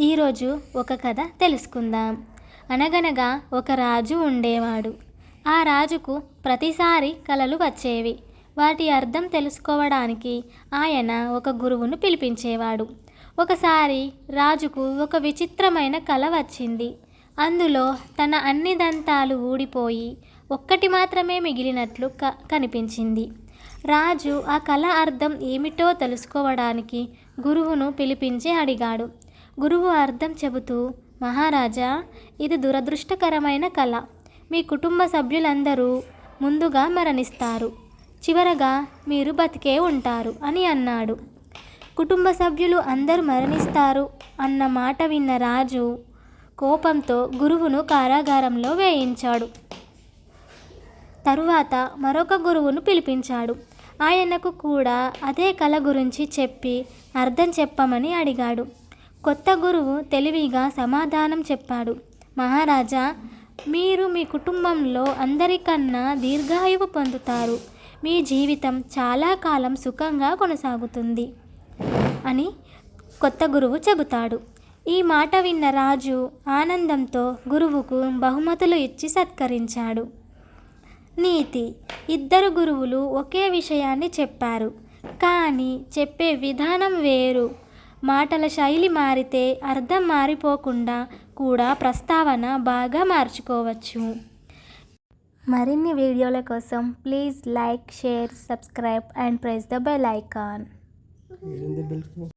ఈరోజు ఒక కథ తెలుసుకుందాం. అనగనగా ఒక రాజు ఉండేవాడు. ఆ రాజుకు ప్రతిసారి కలలు వచ్చేవి. వాటి అర్థం తెలుసుకోవడానికి ఆయన ఒక గురువును పిలిపించేవాడు. ఒకసారి రాజుకు ఒక విచిత్రమైన కళ వచ్చింది. అందులో తన అన్ని దంతాలు ఊడిపోయి ఒక్కటి మాత్రమే మిగిలినట్లు క కనిపించింది. రాజు ఆ కళ అర్థం ఏమిటో తెలుసుకోవడానికి గురువును పిలిపించి అడిగాడు. గురువు అర్థం చెబుతూ మహారాజా ఇది దురదృష్టకరమైన కళ మీ కుటుంబ సభ్యులందరూ ముందుగా మరణిస్తారు. చివరగా మీరు బతికే ఉంటారు అని అన్నాడు. కుటుంబ సభ్యులు అందరూ మరణిస్తారు అన్న మాట విన్న రాజు కోపంతో గురువును కారాగారంలో వేయించాడు. తరువాత మరొక గురువును పిలిపించాడు. ఆయనకు కూడా అదే కళ గురించి చెప్పి అర్థం చెప్పమని అడిగాడు. కొత్త గురువు తెలివిగా సమాధానం చెప్పాడు. మహారాజా మీరు మీ కుటుంబంలో అందరికన్నా దీర్ఘాయువు పొందుతారు. మీ జీవితం చాలా కాలం సుఖంగా కొనసాగుతుంది అని కొత్త గురువు చెబుతాడు. ఈ మాట విన్న రాజు ఆనందంతో గురువుకు బహుమతులు ఇచ్చి సత్కరించాడు. నీతి ఇద్దరు గురువులు ఒకే విషయాన్ని చెప్పారు. కానీ చెప్పే విధానం వేరు. మాటల శైలి మారితే అర్థం మారిపోకుండా కూడా ప్రస్తావన బాగా మార్చుకోవచ్చు. మరిన్ని వీడియోల కోసం please like share subscribe and press the bell icon.